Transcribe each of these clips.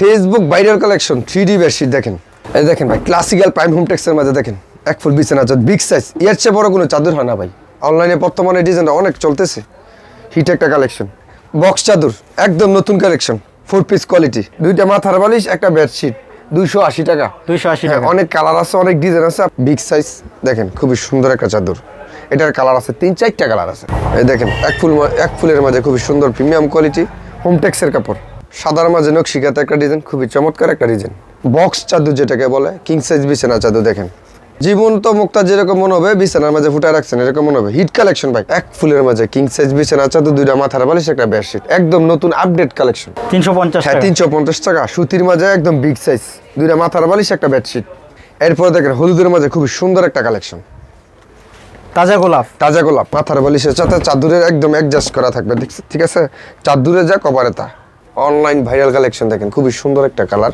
Facebook viral collection three D bedsheet দেখেন। এই দেখেন ভাই ক্লাসিক্যাল প্রাইম হোম টেক্সের মাঝে দেখেন এক ফুল বিছানা চাদর বিগ সাইজ এর চেয়ে বড় কোনো চাদর হয় না ভাই। অনলাইনে বর্তমানে ডিজাইনটা অনেক চলতেছে। হিট একটা কালেকশন বক্স চাদর একদম নতুন কালেকশন ফোর পিস কোয়ালিটি দুইটা মাথার বালিশ একটা বেডশিট দুইশো আশি টাকা। দুইশো আশি হ্যাঁ, টাকা। অনেক কালার আছে অনেক ডিজাইন আছে। বিগ সাইজ দেখেন খুবই সুন্দর একটা চাদর। এটার কালার আছে তিন চারটা কালার আছে। এই দেখেন এক ফুল এক ফুলের মাঝে খুবই সুন্দর প্রিমিয়াম কোয়ালিটি হোমটেক্সের কাপড়। সাদার মাঝে নকশিকাতে একটা ডিজাইন খুবই চমৎকার একটা ডিজাইন বক্স চাদর যেটাকে বলে কিং সাইজ বিছানা চাদর দেখেন। জীবন্ত মুক্তা যেরকম মনে হবে বিছানার মাঝে ফুটায় রাখছেন এরকম মনে হবে। হিট কালেকশন ভাই এক ফুলের মাঝে কিং সাইজ বিছানা চাদর দুইটা মাথার বালিশ একটা বেডশিট একদম নতুন আপডেট কালেকশন তিনশো পঞ্চাশ হ্যাঁ তিনশো পঞ্চাশ টাকা। সুতির মাঝে একদম বিগ সাইজ দুইটা মাথার বালিশ একটা বেডশিট এরপর দেখেন হলুদের মাঝে খুবই সুন্দর একটা কালেকশন তাজা গোলাপ। তাজা গোলাপ মাথার বালিশের সাথে চাদুরের একদম অ্যাডজাস্ট করা থাকবে ঠিক আছে? চাদুরে যা কভারে তা। অনলাইন ভাইরাল কালেকশন দেখেন, খুবই সুন্দর একটা কালার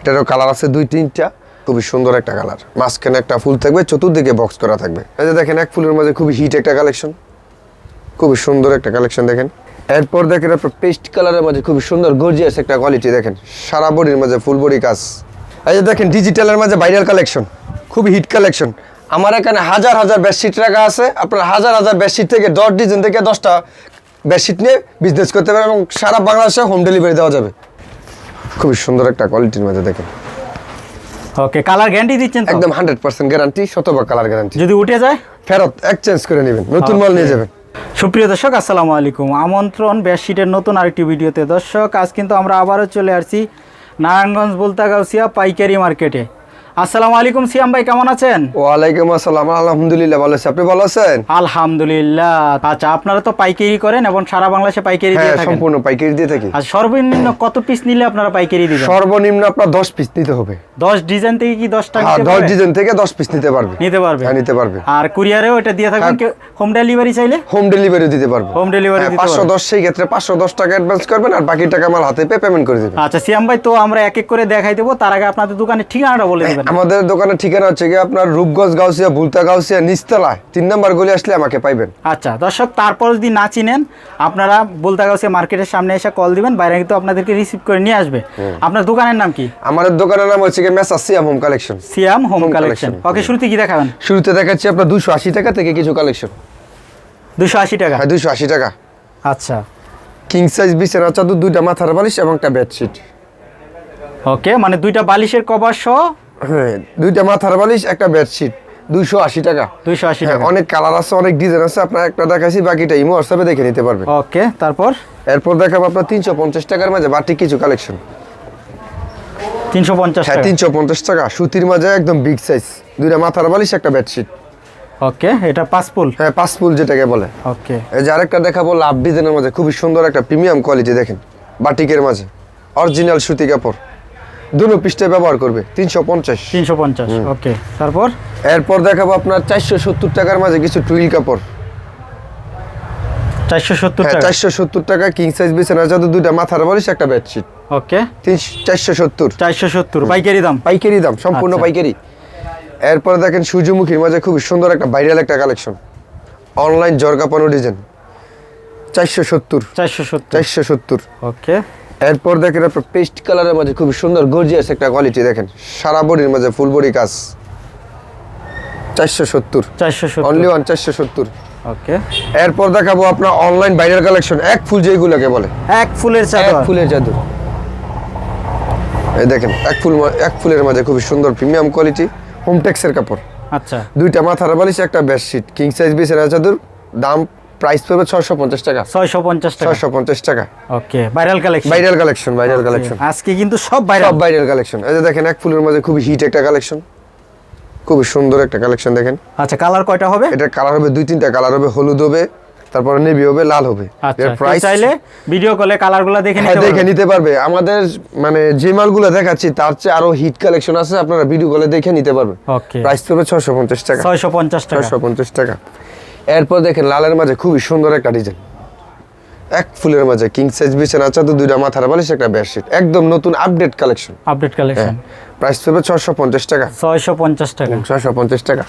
এটারও কালার আছে দুই, তিনটা, খুবই সুন্দর একটা কালার মাঝখানে একটা ফুল থাকবে, চতুর্দিকে বক্স করা থাকবে। এই যে দেখেন, এক ফুলের মাঝে খুবই হিট একটা কালেকশন খুবই সুন্দর একটা কালেকশন দেখেন। এরপর দেখেন, আপনার পেস্ট কালারের মাঝে খুবই সুন্দর গর্জিয়াস একটা কোয়ালিটি দেখেন। সারা বডির মাঝে ফুল বডি কাজ। এই যে দেখেন ডিজিটালের মাঝে ভাইরাল কালেকশন খুবই হিট কালেকশন আমার এখানে হাজার হাজার বেডশিট রাখা আছে। আপনার হাজার হাজার বেডশিট থেকে দশ ডিজাইন থেকে দশটা বেডশিট নিয়ে বিজনেস করতে পারেন এবং সারা বাংলাদেশে হোম ডেলিভারি দেওয়া যাবে। খুবই সুন্দর একটা কোয়ালিটির মধ্যে দেখেন। ওকে কালার গ্যারান্টি দিচ্ছেন? একদম হান্ড্রেড পার্সেন্ট গ্যারান্টি শতভাগ কালার গ্যারান্টি যদি উঠে যায়? ফেরত এক্সচেঞ্জ করে নেবেন নতুন মাল নিয়ে যাবেন। সুপ্রিয় দর্শক আসসালামু আলাইকুম। আমন্ত্রণ বেডশিটের নতুন আরেকটি ভিডিওতে। দর্শক আজ কিন্তু আমরা আবারও চলে আসছি নারায়ণগঞ্জ বুলতাগাউসিয়া পাইকারি মার্কেটে। আসসালামু আলাইকুম সিয়াম ভাই কেমন আছেন? ওয়ালাইকুম আসসালাম আলহামদুলিল্লাহ ভালো আছি। আপনি ভালো আছেন? আলহামদুলিল্লাহ। আচ্ছা আপনারা তো পাইকারি করেন এবং সারা বাংলাদেশে পাইকারি দিয়ে হ্যাঁ থাকেন। সম্পূর্ণ পাইকারি দিয়ে থাকি। আর সর্বনিম্ন কত পিস নিলে আপনারা পাইকারি দিবেন? সর্বনিম্ন আপনার দশ পিস নিতে হবে। দশ ডিজাইন থেকে কি দশটা হ্যাঁ নিতে দশ পারবে? ডিজাইন থেকে দশ পিস নিতে পারবে। নিতে পারবে। হ্যাঁ নিতে পারবে। আর কুরিয়ারেও এটা দিয়ে থাকবেন হোম ডেলিভারি চাইলে? হোম ডেলিভারি দিতে পারবে। হোম ডেলিভারি দিতে পাঁচশো পারবে দশ সেই ক্ষেত্রে পাঁচশো দশ টাকা অ্যাডভান্স করবেন আর বাকি টাকা আমার হাতে পেয়ে পেমেন্ট করে দেবেন। আচ্ছা সিয়াম ভাই তো আমরা এক এক করে দেখাই দেবো। তার আগে আপনাদের দোকানের ঠিকানাটা বলে দেবেন। আমাদের দোকানের ঠিকানা হচ্ছে কি আপনার রূপগঞ্জ গাউসিয়া ভুলতা গাউসিয়া নিচতলায়। তিন নম্বর গলি আসলে আমাকে পাইবেন। আচ্ছা দর্শক তারপর যদি না চিনেন আপনারা বলতাগাছিয়া মার্কেটের সামনে এসে কল দিবেন বাইরে কিন্তু আপনাদেরকে রিসিভ করে নিয়ে আসবে। আপনার দোকানের নাম কি? আমাদের দোকানের নাম হচ্ছে কি মেসা Siam home collection. Siam home collection. Okay শুরুতে কি দেখাবেন? শুরুতে দেখাচ্ছি আপনার দুশো আশি টাকা থেকে কিছু কালেকশন। দুশো আশি টাকা? হ্যাঁ দুশো আশি টাকা। আচ্ছা। কিং সাইজ বিছানা চাদর দুইটা মাথার বালিশ এবং একটা বেডশিট ওকে মানে দুইটা বালিশের কভার সহ দুইটা মাথার বালিশ একটা বেডশিট দুইশো আশি টাকা। দুইশো আশি হ্যাঁ, টাকা। অনেক কালার আছে অনেক ডিজাইন আছে আপনার একটা দেখাচ্ছি বাকিটা ইমো হোয়াটসঅ্যাপে দেখে নিতে পারবেন। ওকে তারপর? এরপর দেখাবো আপনার তিনশো পঞ্চাশ টাকার মাঝে বাটি কিছু কালেকশন তিনশো পঞ্চাশ হ্যাঁ তিনশো পঞ্চাশ টাকা সুতির মাঝে একদম বিগ সাইজ দুইটা মাথার বালিশ একটা বেডশিট ওকে এটা পাঁচ ফুল হ্যাঁ পাঁচ ফুল যেটাকে বলে। ওকে এই যে আরেকটা দেখাবো লাভ ডিজাইনের মাঝে খুবই সুন্দর একটা প্রিমিয়াম কোয়ালিটি দেখেন বাটিকের মাঝে। অরিজিনাল সুতি কাপড়। পৃষ্ঠে ব্যবহার করবে তিনশো পঞ্চাশ। তিনশো পঞ্চাশ ওকে। তারপর? এরপর দেখাবো আপনার চারশো সত্তর টাকার মাঝে কিছু টুইল কাপড়। চারশো সত্তর হ্যাঁ টাকা? চারশো সত্তর টাকা কিং সাইজ বিছানা চাদর দুইটা মাথার বালিশ একটা বেডশিট। ওকে। চারশো সত্তর। চারশো সত্তর পাইকারি দাম? পাইকারি দাম সম্পূর্ণ আচ্ছা। পাইকারি। এরপরে দেখেন সূর্যমুখীর মাঝে খুবই সুন্দর একটা ভাইরাল একটা কালেকশন। Online জরকাপানো design. চারশো সত্তর। চারশো সত্তর। চারশো সত্তর। ওকে। এরপর দেখেন আপনার পেস্ট কালারের মাঝে খুবই সুন্দর গর্জিয়াস একটা কোয়ালিটি দেখেন। সারা বডির মাঝে ফুল বডি কাজ। চারশো সত্তর। চারশো অনলি ওয়ান চারশো সত্তর। ওকে এরপর দেখাবো আপনার অনলাইন ভাইরাল কালেকশন এক ফুল যেগুলোকে বলে। এক ফুলের এক চাদর ফুলের জাদু এই দেখেন এক ফুল এক ফুলের মাঝে খুবই সুন্দর প্রিমিয়াম কোয়ালিটি হোমটেক্সের কাপড়। আচ্ছা। দুইটা মাথার বালিশ একটা বেডশিট কিং সাইজ বিছানা চাদর দাম প্রাইস পড়বে ছশো পঞ্চাশ টাকা। ছয়শো পঞ্চাশ টাকা। ছশো পঞ্চাশ টাকা। Okay viral collection viral collection viral collection আজকে কিন্তু সব ভাইরাল সব ভাইরাল কালেকশন এই যে দেখেন এক ফুলের মাঝে খুবই হিট একটা কালেকশন খুবই সুন্দর একটা কালেকশন দেখেন। আচ্ছা কালার কয়টা হবে? এটার কালার হবে দুই তিনটা কালার হবে হলুদ হবে তারপরে নেভি হবে লাল হবে। আচ্ছা এর প্রাইস চাইলে ভিডিও কলে কালারগুলো দেখে হ্যাঁ নিতে দেখে নিতে পারবে। আমাদের মানে যে মালগুলো দেখাচ্ছি তার চেয়ে আরও হিট কালেকশন আছে আপনারা ভিডিও কলে দেখে নিতে পারবেন। ওকে প্রাইস ছশো পঞ্চাশ টাকা। ছয়শো পঞ্চাশ টাকা। ছশো পঞ্চাশ টাকা। এরপর দেখেন লালের মাঝে খুবই সুন্দর একটা ডিজাইন এক ফুলের মাঝে কিং সাইজ বিছানা চাদর দুইটা মাথার বালিশ একটা বেডশিট একদম নতুন update collection update collection price পড়বে ছশো পঞ্চাশ টাকা। ছয়শো পঞ্চাশ টাকা। ছশো পঞ্চাশ টাকা।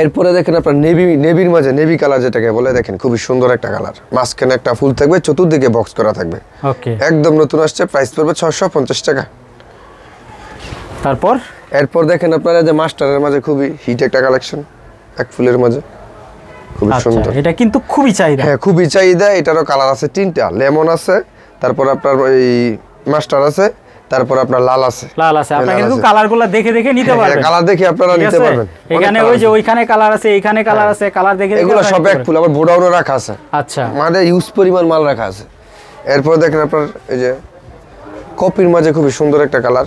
এরপরে দেখেন আপনার নেভি নেভির মাঝে নেভি কালার যেটাকে বলে দেখেন খুবই সুন্দর একটা কালার মাঝখানে একটা ফুল থাকবে চতুর্দিকে বক্স করা থাকবে। ওকে একদম নতুন আসছে প্রাইস পড়বে ছশো পঞ্চাশ টাকা। তারপর? এরপর দেখেন আপনারা যে মাস্টারের মাঝে খুবই হিট একটা কালেকশন এক ফুলের মাঝে। খুবই আচ্ছা সুন্দর। এটা কিন্তু খুবই চাহিদা। হ্যাঁ খুবই চাহিদা। এটারও কালার আছে তিনটা লেমন আছে তারপর আপনার এই মাস্টার আছে তারপর আপনার লাল আছে। লাল আছে। আপনারা কিন্তু কালারগুলো দেখে দেখে নিতে পারবেন। কালার দেখে আপনারা নিতে? পারবেন। এখানে ওই যে ওইখানে কালার আছে এইখানে কালার আছে কালার দেখে এগুলো সব এক। ফুল আবার বোডাউনও রাখা আছে। আচ্ছা। মানে ইউজ পরিমাণ মাল রাখা আছে। এরপর দেখেন আপনার এই যে কপির মাঝে খুবই সুন্দর একটা কালার।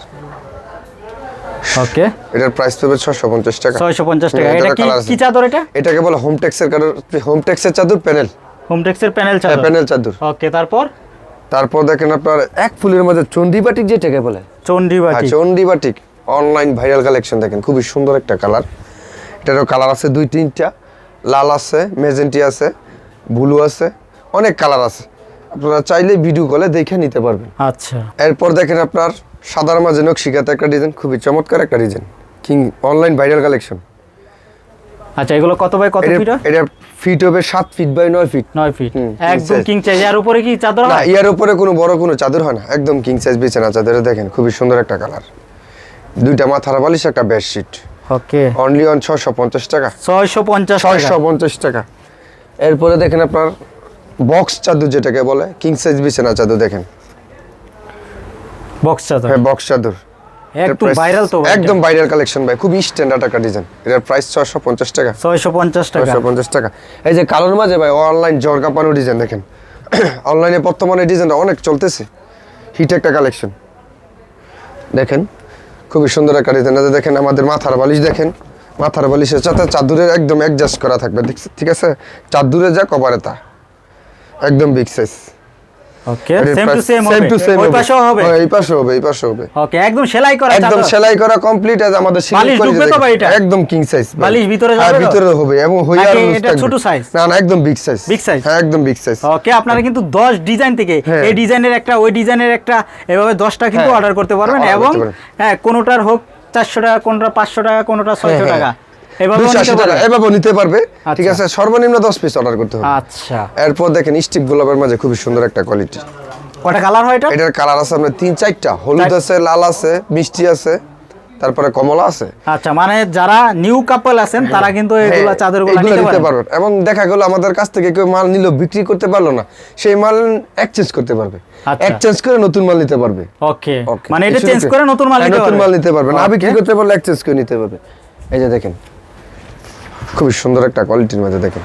ওকে এটার প্রাইস ছশো পঞ্চাশ টাকা। ছয়শো পঞ্চাশ টাকা। হ্যাঁ, এটা কি কি চাদর এটা? এটাকে বলে হোম টেক্সের কারণ হোম টেক্সের চাদর প্যানেল হোমটেক্সের প্যানেল চাদর। প্যানেল চাদর। ওকে তারপর? তারপর দেখেন আপনার এক ফুলের মধ্যে চন্ডি বাটিক যেটাকে বলে। চন্ডি হ্যাঁ বাটি বাটিক। অনলাইন ভাইরাল কালেকশন দেখেন খুবই সুন্দর একটা কালার এটারও কালার আছে দুই তিনটা। লাল আছে মেজেন্টি আছে ব্লু আছে অনেক কালার আছে। আপনারা চাইলে ভিডিও কলে দেখে নিতে পারবেন। আচ্ছা। এরপর দেখেন আপনার সাদার মাঝে নকশিকাতে একটা ডিজাইন খুবই চমৎকার একটা design king online viral collection আচ্ছা এগুলো কত বাই কত ফিট? এটা ফিট হবে সাত ফিট বাই নয় ফিট নয় ফিট একদম কিং চাইজ এর উপরে কি চাদর না ইয়ার উপরে কোনো বড় কোনো চাদর হয় না। একদম কিং সাইজ বিছানা চাদর দেখেন খুবই সুন্দর একটা কালার দুইটা মাথার বালিশ একটা বেডশিট ওকে। অনলি অন ছশো পঞ্চাশ টাকা। ছয়শো পঞ্চাশ ছয়শো পঞ্চাশ টাকা। এরপরে দেখেন আপনার বক্স চাদর যেটাকে বলে কিং সাইজ বিছানা চাদর দেখেন। বক্স চাদর। হ্যাঁ বক্স চাদর। একদম ভাইরাল তো একদম ভাইরাল কালেকশন ভাই খুবই স্ট্যান্ডার্ড একটা ডিজাইন এটার প্রাইস ছশো পঞ্চাশ টাকা। ছয়শো পঞ্চাশ টাকা। ছয়শো পঞ্চাশ টাকা। এই যে কালোর মাঝে ভাই অনলাইন জর্গা পানো ডিজাইন দেখেন। অনলাইনে বর্তমানে ডিজাইনটা অনেক চলতেছে। হিট একটা কালেকশন দেখেন খুবই সুন্দর একটা ডিজাইন আছে দেখেন আমাদের মাথার বালিশ দেখেন। মাথার বালিশের সাথে চাদুরের একদম অ্যাডজাস্ট করা থাকবে? ঠিক আছে? চাদুরে যা কভারে তা। একদম big size okay same to same same to same ওই পাশেও হবে এই পাশে হবে এই পাশে হবে ওকে একদম সেলাই করা একদম সেলাই করা কমপ্লিট আছে আমাদের বালিশ ঢুকবে তো ভাই এটা? একদম কিং সাইজ বালিশ ভিতরে যাবে ভিতরে হবে এবং হইয়া এটা ছোট size? না না একদম বিগ সাইজ Big size? হ্যাঁ একদম বিগ সাইজ ওকে আপনারা কিন্তু দশ ডিজাইন থেকে হ্যাঁ। এই ডিজাইনের একটা ওই ডিজাইনের একটা এভাবে দশটা কিন্তু হ্যাঁ। অর্ডার করতে পারবেন এবং হ্যাঁ কোনোটার হোক চারশো টাকা কোনোটা পাঁচশো টাকা কোনটা ছয়শো হ্যাঁ, টাকা হ্যাঁ। এভাবে নিতে পারবে? ঠিক আচ্ছা। আছে সর্বনিম্ন দশ পিস অর্ডার করতে হবে। আচ্ছা। এরপর দেখেন স্টিক গোলাপের মাঝে খুবই সুন্দর একটা কোয়ালিটি কটা কালার হয় এটা? এটার কালার আছে আপনার তিন চারটা। হলুদ আছে লাল আছে মিষ্টি আছে তারপরে কমলা আছে। আচ্ছা মানে যারা নিউ কাপল আছেন তারা কিন্তু এগুলা হ্যাঁ, চাদরগুলো নিতে নিতে পারবেন। এবং দেখা গেল আমাদের কাছ থেকে কেউ মাল নিল বিক্রি করতে পারল না সেই মাল এক্সচেঞ্জ করতে পারবে। আচ্ছা। এক্সচেঞ্জ করে নতুন মাল নিতে পারবে। ওকে মানে এটা চেঞ্জ করে নতুন মাল হ্যাঁ, নতুন মাল নিতে পারবে। না বিক্রি করতে পারলে এক্সচেঞ্জ করে নিতে পারবে। এই যে দেখেন খুবই সুন্দর একটা কোয়ালিটির মধ্যে দেখেন।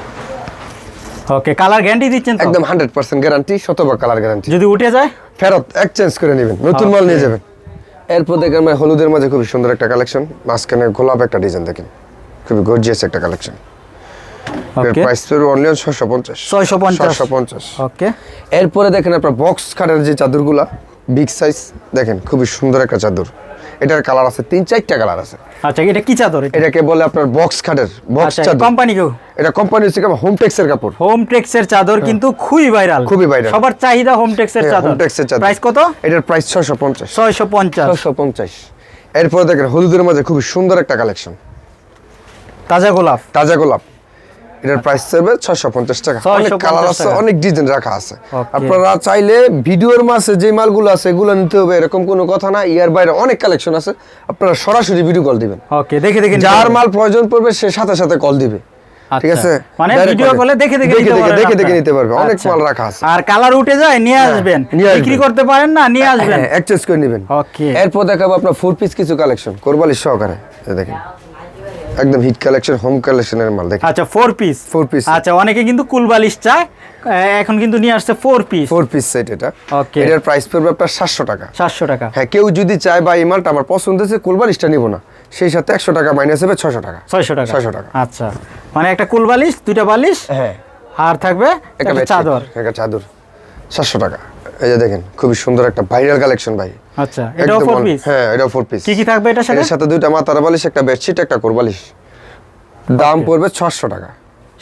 ওকে কালার গ্যারান্টি দিচ্ছেন একদম হান্ড্রেড পার্সেন্ট গ্যারান্টি শতভাগ কালার গ্যারান্টি যদি উঠে যায়? ফেরত এক্সচেঞ্জ করে নেবেন নতুন মাল নিয়ে যাবেন। এরপর দেখেন মানে হলুদের মাঝে খুবই সুন্দর একটা কালেকশন মাঝখানে গোলাপ একটা ডিজাইন দেখেন। খুবই গর্জিয়াস একটা কালেকশন ওকে প্রাইস পড়বে অনলি ছশো পঞ্চাশ। 650 ওকে এরপরে দেখেন আপনার বক্স খাটের যে চাদরগুলা বিগ সাইজ দেখেন খুবই সুন্দর একটা চাদর। এটার কালার আছে তিন চারটা কালার আছে। আচ্ছা এটা কি চাদর? এটা এটাকে বলে আপনার বক্স খাটের বক্স চাদর। কোম্পানি কেউ? এটা কোম্পানি হচ্ছে হোম টেক্সের কাপড়। হোম টেক্সের চাদর কিন্তু খুবই ভাইরাল হ্যাঁ। খুবই viral। সবার চাহিদা হোম টেক্সের হ্যাঁ, চাদর। tex এর চাদর। প্রাইস কত? এটার প্রাইস ছশো পঞ্চাশ। ছয়শো পঞ্চাশ। ছশো পঞ্চাশ। এরপরে দেখেন হলুদের মাঝে খুবই সুন্দর একটা কালেকশন তাজা গোলাপ। তাজা গোলাপ। এটার প্রাইস ছশো পঞ্চাশ টাকা। অনেক কালার আছে অনেক ডিজাইন রাখা আছে। আপনারা চাইলে ভিডিওর মাসে যে মালগুলো আছে এগুলো নিতে হবে এরকম কোনো কথা না। ইয়ার বাইরে অনেক কালেকশন আছে। আপনারা সরাসরি ভিডিও কল দিবেন। ওকে দেখে দেখে যার মাল প্রয়োজন পড়বে সে সাথে সাথে কল দিবে। ঠিক আচ্ছা। আছে? মানে ভিডিও কলে দেখে দেখে নিতে দেখে দেখে দেখে নিতে পারবে। অনেক আচ্ছা। মাল রাখা আছে। আর কালার উঠে যায় নিয়ে আসবেন। বিক্রি করতে পারেন না নিয়ে আসবেন। হ্যাঁ এক্সচেঞ্জ করে নেবেন। Okay. এরপর দেখাবো আপনার ফোর পিস কিছু কালেকশন কোরবালি সহকারে। দেখেন। একদম হিট কালেকশন হোম কালেকশনের মাল দেখেন। আচ্ছা ফোর পিস ফোর পিস আচ্ছা অনেকে কিন্তু কুলবালিশ চায় এখন কিন্তু নিয়ে আসছে four piece four piece set এটা। Okay. এটার প্রাইস পড়বে আপনার সাতশো টাকা। সাতশো টাকা। হ্যাঁ কেউ যদি চায় বা এই মালটা আমার পছন্দ হয়েছে কোরবালিশটা নিব না। সেই সাথে একশো টাকা মাইনাস হবে ছশো টাকা। ছয়শো টাকা। 600 টাকা। আচ্ছা মানে একটা কুলবালিশ দুইটা বালিশ হ্যাঁ। আর থাকবে একটা চাদর। একটা চাদর। সাতশো টাকা। এই যে দেখেন খুবই সুন্দর একটা ভাইরাল কালেকশন ভাই। আচ্ছা এটাও ফোর পিস হ্যাঁ এটাও ফোর পিস কি কি থাকবে এটার সাথে? এর সাথে দুইটা মাথার বালিশ একটা বেডশিট একটা কোরবালিশ দাম পড়বে ছশো টাকা।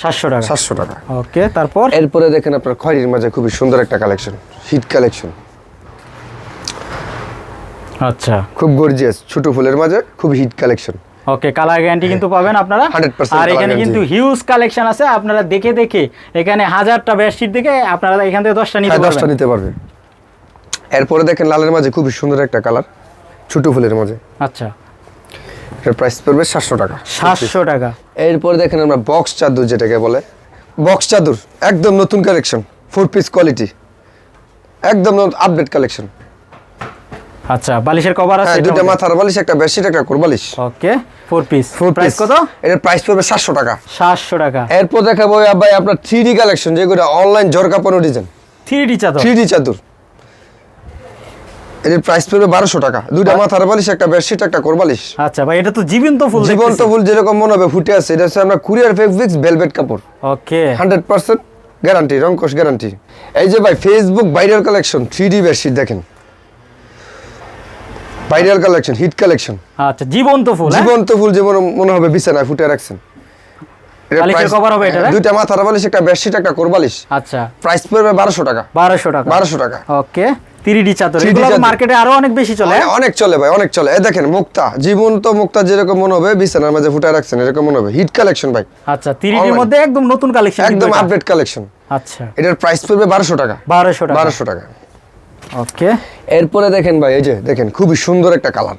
সাতশো টাকা। সাতশো টাকা। ওকে তারপর? এরপরে দেখেন আপনার খয়েরির মাঝে খুবই সুন্দর একটা কালেকশন হিট কালেকশন। আচ্ছা। খুব গর্জিয়াস ছোট ফুলের মাঝে খুব hit collection. Okay colour guarantee কিন্তু পাবেন আপনারা। আর এখানে কিন্তু হিউজ কালেকশন আছে। আপনারা দেখে দেখে এখানে হাজারটা বেডশিট দেখে আপনারা এখান থেকে দশটা নিতে হ্যাঁ দশটা পারবেন। নিতে পারবে এরপরে দেখেন লালের মাঝে খুবই সুন্দর একটা কালার ছোট ফুলের মাঝে। আচ্ছা। এর প্রাইস পড়বে সাতশো টাকা। সাতশো টাকা। এরপরে দেখেন আমরা বক্স চাদর যেটাকে বলে বক্স চাদর একদম নতুন কালেকশন ফোর পিস কোয়ালিটি একদম আপডেট কালেকশন আচ্ছা বালিশের কভার আছে হ্যাঁ দুইটা মাথার বালিশ একটা বেডশিট একটা কোরবালিশ okay four piece four price কত? এটার প্রাইস পড়বে সাতশো টাকা। সাতশো টাকা। এরপর দেখাবো ভাই আপনার থ্রি ডি কালেকশন যেগুলো অনলাইন ঝরকা পণ্য ডিজাইন থ্রি ডি চাদর? থ্রি ডি চাদর। এর প্রাইস পড়বে বারোশো টাকা। দুইটা মাথার বালিশ একটা বেডশিট একটা কোরবালিশ আচ্ছা ভাই এটা তো জীবন্ত ফুল জীবন্ত ফুল যেরকম মনে হবে ফুটে আছে এটা হচ্ছে আমরা কুরিয়ার ফেব্রিক্স ভেলভেট কাপড়। ওকে। হান্ড্রেড পার্সেন্ট গ্যারান্টি রঙ্কশ গ্যারান্টি এই যে ভাই Facebook viral collection three D bedsheet দেখেন। ভাইরাল কালেকশন হিট কালেকশন আচ্ছা জীবন্ত ফুল হ্যাঁ? জীবন্ত ফুল যেমন মনে হবে বিছানায় ফুটে রাখছেন। হ্যাঁ? দুইটা মাথার বালিশ একটা বেডশিট একটা কোরবালিশ আচ্ছা। প্রাইস পড়বে বারোশো টাকা। বারোশো টাকা। বারোশো টাকা। ওকে। থ্রি চাদর এগুলো মার্কেটে আরও অনেক বেশি চলে হ্যাঁ? অনেক- অনেক চলে ভাই অনেক চলে। এ দেখেন মুক্তা জীবন্ত মুক্তা যেরকম মনে হবে বিছানার মাঝে ফুটে রাখছেন এরকম মনে হবে। হিট কালেকশন ভাই। আচ্ছা থ্রি ডির মধ্যে একদম নতুন কালেকশন একদম আপডেট কালেকশন আচ্ছা। এটার প্রাইস পড়বে বারোশো টাকা। বারোশো টাকা। বারোশো টাকা। ওকে। এরপরে দেখেন ভাই এই যে দেখেন খুবই সুন্দর একটা কালার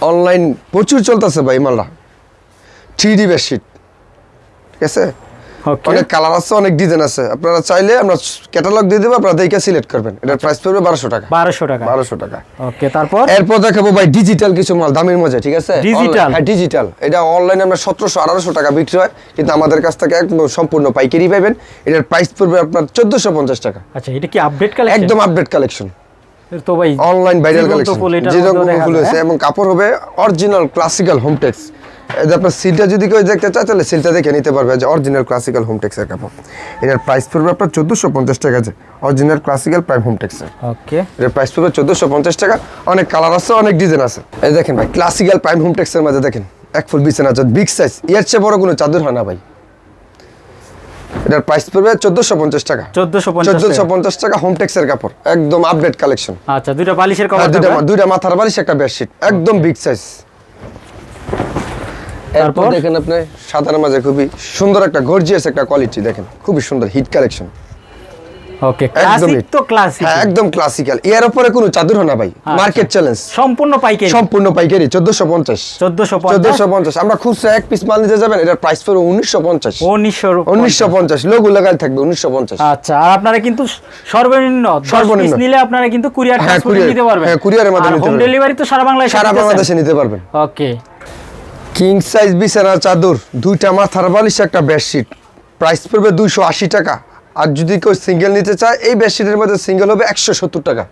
অনলাইন প্রচুর চলতেছে ভাই মালটা। থ্রি ডি বেডশিট ঠিক আছে? অনেক কালার আছে অনেক ডিজাইন আছে। আপনারা চাইলে আমরা ক্যাটালগ দিয়ে দেবো আপনারা দেখে সিলেক্ট করবেন। এটার প্রাইস পড়বে বারোশো টাকা। বারোশো টাকা। বারোশো টাকা। ওকে তারপর? এরপর দেখাবো ভাই ডিজিটাল কিছু মাল দামের মধ্যে ঠিক আছে? Online- হ্যাঁ ডিজিটাল এটা অনলাইনে আমরা সতেরোশো আঠারোশো টাকা বিক্রি হয় কিন্তু আমাদের কাছ থেকে একদম সম্পূর্ণ পাইকারি পাবেন এটার প্রাইস পড়বে আপনার চোদ্দোশো পঞ্চাশ টাকা। আচ্ছা এটা কি আপডেট কালেকশন একদম আপডেট কালেকশন তো ভাই অনলাইন ভাইরাল কালেকশন যেরকম ফুল হয়েছে হ্যাঁ? এবং কাপড় হবে অরিজিনাল ক্লাসিক্যাল হোমটেক্স এই যে আপনার সিলটা যদি কেউ দেখতে চায় তাহলে সিলটা দেখে নিতে পারবে। যে অরিজিনাল ক্লাসিক্যাল হোমটেক্সের কাপড়। এটার প্রাইস পড়বে আপনার চোদ্দোশো পঞ্চাশ টাকা আছে অরিজিনাল ক্লাসিক্যাল প্রাইম হোমটেক্সের ওকে এটার প্রাইস পড়বে চোদ্দোশো পঞ্চাশ টাকা। অনেক কালার আছে অনেক ডিজাইন আছে। এই দেখেন ভাই ক্লাসিক্যাল প্রাইম হোমটেক্সের মাঝে দেখেন এক ফুল বিছানা চাদর বিগ সাইজ এর চেয়ে বড় কোনো চাদর হয় না ভাই। এটার প্রাইস পড়বে চোদ্দোশো পঞ্চাশ টাকা। চোদ্দশো পঞ্চাশ চোদ্দোশো পঞ্চাশ টাকা হোমটেক্সের কাপড় একদম আপডেট কালেকশন আচ্ছা দুইটা বালিশের কভার দুইটা দুইটা মাথার বালিশ একটা বেডশিট একদম বিগ সাইজ তারপর? দেখেন আপনি সাদার মাঝে খুবই সুন্দর একটা গর্জিয়াস একটা কোয়ালিটি দেখেন। খুবই সুন্দর হিট কালেকশন ওকে ক্লাসিক তো ক্লাসিক হ্যাঁ একদম ক্লাসিক্যাল এর উপরে কোনো চাদর না ভাই মার্কেট চ্যালেঞ্জ সম্পূর্ণ পাইকারি। সম্পূর্ণ পাইকারি চোদ্দশো পঞ্চাশ। চোদ্দশো পঞ্চাশ। চোদ্দশো পঞ্চাশ। আমরা খুচরা এক পিস মাল নিতে যাবেন এটার প্রাইস পড়বে উনিশশো পঞ্চাশ। উনিশশো উনিশশো পঞ্চাশ লোগো লাগাই থাকবে উনিশশো পঞ্চাশ। আচ্ছা আর আপনারা কিন্তু সর্বনিম্ন সর্বনিম্ন। নিলে আপনারা কিন্তু কুরিয়ার হ্যাঁ, ট্রান্সপোর্ট নিতে পারবেন। হ্যাঁ, এর মাধ্যমে নিতে হোম ডেলিভারি তো সারা বাংলায় সারা বাংলাদেশে নিতে পারবেন। ওকে। কিং সাইজ বিছানা চাদর, দুইটা মাথার বালিশ, একটা বেডশিট। প্রাইস পড়বে দুইশো আশি টাকা। আর যদি কেউ সিঙ্গেল নিতে চায়, এই বেডশিটের মধ্যে সিঙ্গেল হবে একশো সত্তর টাকা।